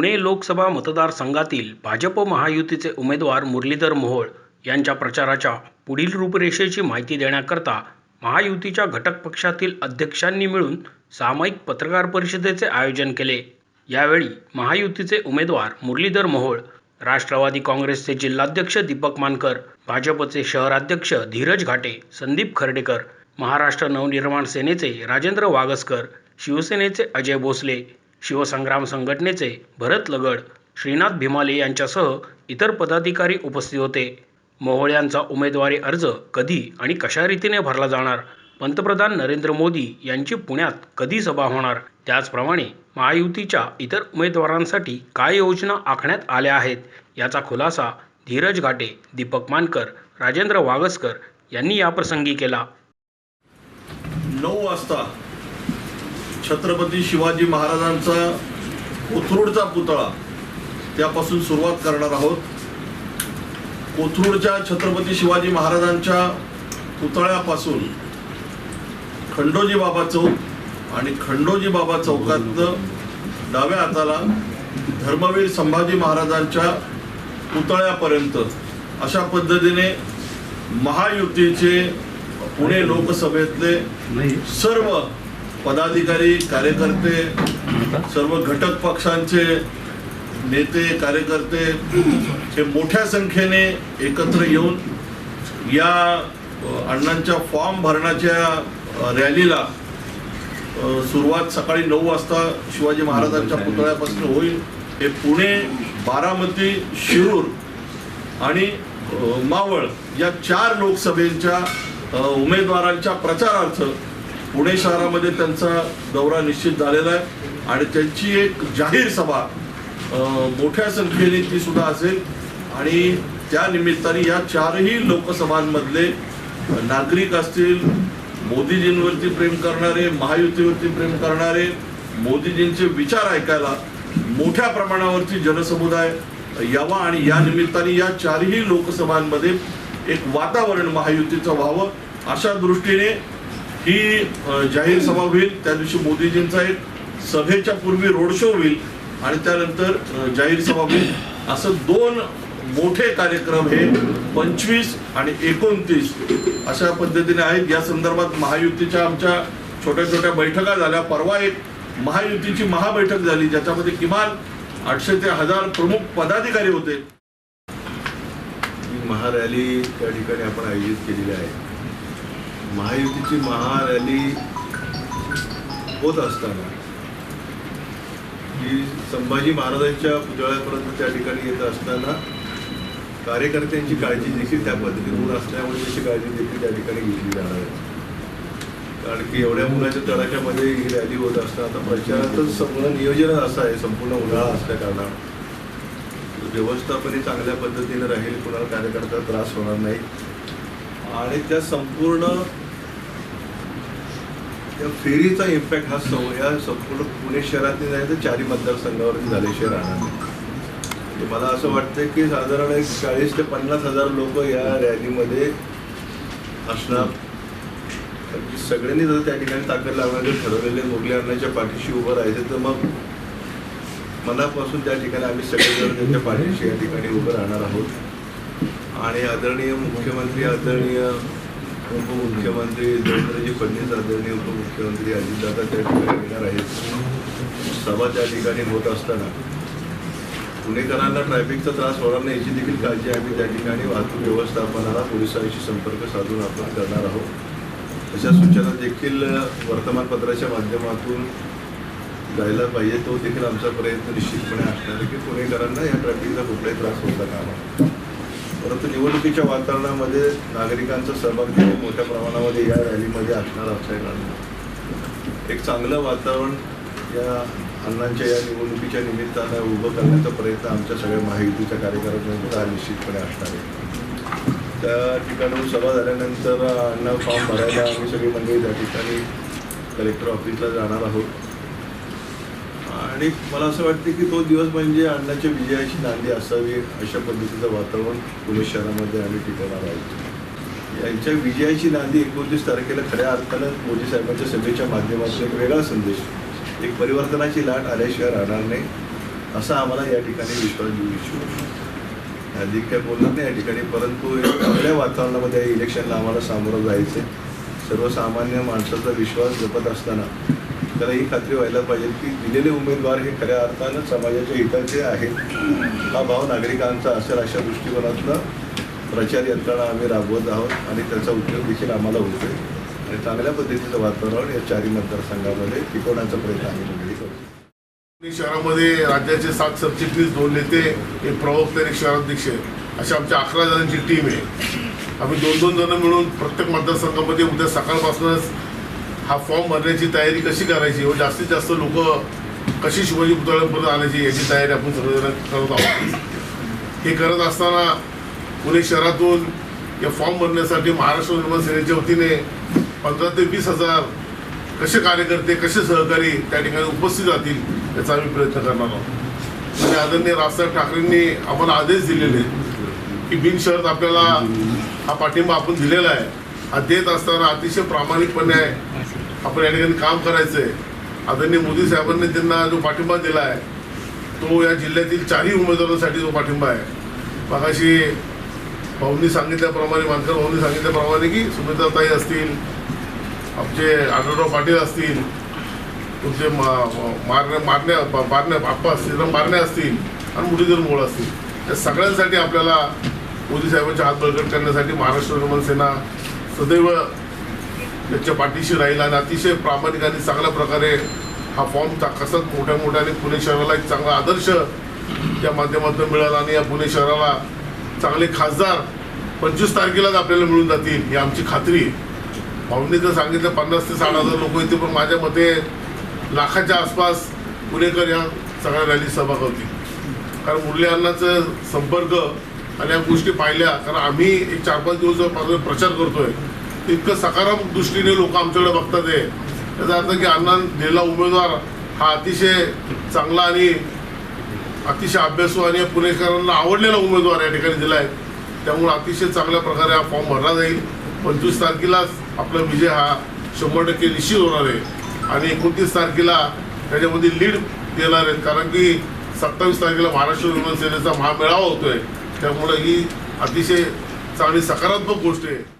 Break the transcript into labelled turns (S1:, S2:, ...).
S1: पुणे लोकसभा मतदारसंघातील भाजप महायुतीचे उमेदवार मुरलीधर मोहोळ यांच्या प्रचाराच्या पुढील रूपरेषेची माहिती देण्याकरता महायुतीच्या घटक पक्षातील अध्यक्षांनी मिळून सामायिक पत्रकार परिषदेचे आयोजन केले. यावेळी महायुतीचे उमेदवार मुरलीधर मोहोळ राष्ट्रवादी काँग्रेसचे जिल्हाध्यक्ष दीपक मानकर भाजपचे शहराध्यक्ष धीरज घाटे संदीप खर्डेकर महाराष्ट्र नवनिर्माण सेनेचे राजेंद्र वागसकर शिवसेनेचे अजय भोसले शिवसंग्राम संघटनेचे भरत लगड श्रीनाथ भिमाले यांच्यासह इतर पदाधिकारी उपस्थित होते. मोहोळ यांचा उमेदवारी अर्ज कधी आणि कशा रीतीने भरला जाणार? पंतप्रधान नरेंद्र मोदी यांची पुण्यात कधी सभा होणार? त्याचप्रमाणे महायुतीच्या इतर उमेदवारांसाठी काय योजना आखण्यात आल्या आहेत? याचा खुलासा धीरज घाटे दीपक मानकर राजेंद्र वागसकर यांनी याप्रसंगी केला.
S2: नऊ वाजता छत्रपती शिवाजी महाराजांचा कोथरूडचा पुतळा त्यापासून सुरुवात करणार आहोत. कोथरूडच्या छत्रपती शिवाजी महाराजांच्या पुतळ्यापासून खंडोजी बाबा चौक आणि खंडोजी बाबा चौकातनं डाव्या हाताला धर्मवीर संभाजी महाराजांच्या पुतळ्यापर्यंत अशा पद्धतीने महायुतीचे पुणे लोकसभेतले सर्व पदाधिकारी कार्यकर्ते सर्व घटक पक्षांचे नेते कार्यकर्ते हे मोठ्या संख्येने एकत्र येऊन या अण्णांच्या फॉर्म भरण्याच्या रॅलीला सुरुवात सकाळी नऊ वाजता शिवाजी महाराजांच्या पुतळ्यापासून होईल. हे पुणे बारामती शिरूर आणि मावळ या चार लोकसभेच्या उमेदवारांच्या प्रचारार्थ पुणे शहरामध्ये त्यांचा दौरा निश्चित झालेला आहे आणि त्यांची एक जाहीर सभा मोठ्या संख्येने ती सुद्धा असेल. आणि त्या निमित्ताने या चारही लोकसभांमधले नागरिक असतील मोदीजींवरती प्रेम करणारे महायुतीवरती प्रेम करणारे मोदीजींचे विचार ऐकायला मोठ्या प्रमाणावरती जनसमुदाय यावा आणि या निमित्ताने या चारही लोकसभांमध्ये एक वातावरण महायुतीचं व्हावं अशा दृष्टीने ही जाहीर सभा होईल त्या दिवशी मोदीजींचा एक सभेच्या पूर्वी रोड शो होईल आणि त्यानंतर जाहीर सभा होईल. असं दोन मोठे कार्यक्रम हे पंचवीस आणि एकोणतीस अशा पद्धतीने आहेत. या संदर्भात महायुतीच्या आमच्या छोट्या छोट्या बैठका झाल्या. परवा एक महायुतीची महाबैठक झाली ज्याच्यामध्ये किमान आठशे ते हजार प्रमुख पदाधिकारी होते.
S3: महारॅली त्या ठिकाणी आपण आयोजित केलेली आहे. महायुतीची महारॅली होत असताना ही संभाजी महाराजांच्या पुतळ्यापर्यंत त्या ठिकाणी येत असताना कार्यकर्त्यांची काळजी देखील त्या पद्धतीने असल्यामुळे त्याची काळजी देखील त्या ठिकाणी घेतली जाणार आहे. कारण की एवढ्या मुलाच्या तडाख्यामध्ये ही रॅली होत असताना आता प्रचारातच संपूर्ण नियोजन असं आहे संपूर्ण उन्हाळा असल्या कारणानं. व्यवस्थापन चांगल्या पद्धतीनं राहील कुणाला कार्यकर्ता त्रास होणार नाही. आणि त्या संपूर्ण त्या फेरीचा इम्पॅक्ट हा सौ या संपूर्ण पुणे शहरातील नाही तर चारी मतदारसंघावरती झाल्याशिवाय राहणार मला असं वाटतं की साधारण एक चाळीस ते पन्नास हजार लोक या रॅलीमध्ये असणार. सगळ्यांनी जर त्या ठिकाणी ताकद लावण्याचे ठरवलेले मुरली अण्णाच्या पाठीशी उभं राहायचं तर मग मनापासून त्या ठिकाणी आम्ही सगळेजण त्यांच्या पाठीशी या ठिकाणी उभं राहणार आहोत. आणि आदरणीय मुख्यमंत्री आदरणीय उपमुख्यमंत्री देवेंद्रजी फडणवीस आदरणीय उपमुख्यमंत्री अजितदादा त्या ठिकाणी येणार आहेत. सभा त्या ठिकाणी होत असताना पुणेकरांना ट्रॅफिकचा त्रास होणार नाही याची देखील काळजी आम्ही त्या ठिकाणी वाहतूक व्यवस्थापनाला पोलिसांशी संपर्क साधून आपण करणार आहोत. अशा सूचना देखील वर्तमानपत्राच्या माध्यमातून जायला पाहिजे तो देखील आमचा प्रयत्न निश्चितपणे असणार आहे की पुणेकरांना या ट्रॅफिकचा कुठलाही त्रास होता कामा परंतु निवडणुकीच्या वातावरणामध्ये नागरिकांचा सहभाग देखील मोठ्या प्रमाणामध्ये या रॅलीमध्ये असणार असल्यानं एक चांगलं वातावरण या अण्णांच्या या निवडणुकीच्या निमित्तानं उभं करण्याचा प्रयत्न आमच्या सगळ्या महायुतीच्या कार्यकर्त्यांचा हा निश्चितपणे असणार आहे. त्या ठिकाणाहून सभा झाल्यानंतर अण्णा फॉर्म भरायला आम्ही सगळी मंडळी त्या ठिकाणी कलेक्टर ऑफिसला जाणार आहोत. आणि मला असं वाटतं की तो दिवस म्हणजे अण्णाच्या विजयाची नांदी असावी अशा पद्धतीचं वातावरण पुणे शहरामध्ये आम्ही टिकवणार आहोत. यांच्या विजयाची नांदी एकोणतीस तारखेला खऱ्या अर्थानं मोदी साहेबांच्या सभेच्या माध्यमातून एक वेगळा संदेश एक परिवर्तनाची लाट आल्याशिवाय राहणार नाही असा आम्हाला या ठिकाणी विश्वास देऊ इच्छितो. अधिक काय बोलणार नाही या ठिकाणी परंतु चांगल्या वातावरणामध्ये या इलेक्शनला आम्हाला सामोरं जायचं आहे सर्वसामान्य माणसाचा विश्वास जपत असताना त्याला ही खात्री व्हायला पाहिजे की दिलेले उमेदवार हे खऱ्या अर्थानं समाजाच्या हिताचे आहेत. हा भाव नागरिकांचा असेल अशा दृष्टिकोनातनं प्रचार यंत्रणा आम्ही राबवत आहोत आणि त्याचा उपयोग देखील आम्हाला होतोय. आणि चांगल्या पद्धतीचं वातावरण या चारही मतदारसंघामध्ये टिकवण्याचा प्रयत्न आम्ही मंडळी करतो.
S4: पुणे शहरामध्ये राज्याचे सात सरचिटणीस दोन नेते एक प्रवक्ते आणि एक शहराध्यक्ष अशा आमच्या अकरा जणांची टीम आहे. आम्ही दोन दोन जण मिळून प्रत्येक मतदारसंघामध्ये उद्या सकाळपासूनच हा फॉर्म भरण्याची तयारी कशी करायची? व जास्तीत जास्त लोक कशी शिवाजी पुतळ्यापर्यंत आणायची याची तयारी आपण सर्वजण करत आहोत. हे करत असताना पुणे शहरातून या फॉर्म भरण्यासाठी महाराष्ट्र निर्माण सेनेच्या वतीने पंधरा ते वीस हजार कसे कार्यकर्ते कसे सहकारी त्या ठिकाणी उपस्थित राहतील याचा आम्ही प्रयत्न करणार आहोत. आणि आदरणीय राजसाहेब ठाकरेंनी आम्हाला आदेश दिलेले आहेत की बिनशर्त आपल्याला हा पाठिंबा आपण दिलेला आहे. हा देत असताना अतिशय प्रामाणिकपणे आपण या ठिकाणी काम करायचं आहे आदरणीय मोदी साहेबांनी त्यांना जो पाठिंबा दिला आहे तो या जिल्ह्यातील चारही उमेदवारांसाठी जो पाठिंबा आहे. मगाशी भाऊंनी सांगितल्याप्रमाणे मानकर भाऊंनी सांगितल्याप्रमाणे की सुमित्राताई असतील आमचे आढळराव पाटील असतील तुमचे मारण्या मारण्या मारण्या बाप्पा श्रीराम मारण्या असतील आणि मुरलीधर मोळ असतील. या सगळ्यांसाठी आपल्याला मोदी साहेबांचे हात बळकट करण्यासाठी महाराष्ट्र निर्माण सेना सदैव त्याच्या पाठीशी राहील आणि अतिशय प्रामाणिक आणि चांगल्या प्रकारे हा फॉर्म कसं मोठ्या मोठ्या मोठ्याने पुणे शहराला एक चांगला आदर्श या माध्यमातून मिळाला आणि या पुणे शहराला चांगले खासदार पंचवीस तारखेलाच आपल्याला मिळून जातील ही आमची खात्री. आहे भाऊंनी जर सांगितलं पन्नास ते साठ हजार लोक येते पण माझ्या मते लाखाच्या आसपास पुणेकर या सगळ्या रॅली सभा होतील. कारण मुरली अण्णाचं संपर्क आणि या गोष्टी पाहिल्या कारण आम्ही एक चार पाच दिवस प्रचार करतोय. इतकं सकारात्मक दृष्टीने लोक आमच्याकडे बघतात आहे त्याचा अर्थ की अण्णा दिलेला उमेदवार हा अतिशय चांगला आणि अतिशय अभ्यासू आणि पुणेकरांना आवडलेला उमेदवार या ठिकाणी दिला आहे त्यामुळे अतिशय चांगल्या प्रकारे हा फॉर्म भरला जाईल. पंचवीस तारखेलाच आपला विजय हा शंभर टक्के निश्चित होणार आहे. आणि एकोणतीस तारखेला त्याच्यामध्ये लीड देणार आहेत. कारण की सत्तावीस तारखेला महाराष्ट्र विमानसेनेचा महामेळावा होतोय. त्यामुळे ही अतिशय चांगली सकारात्मक गोष्ट आहे.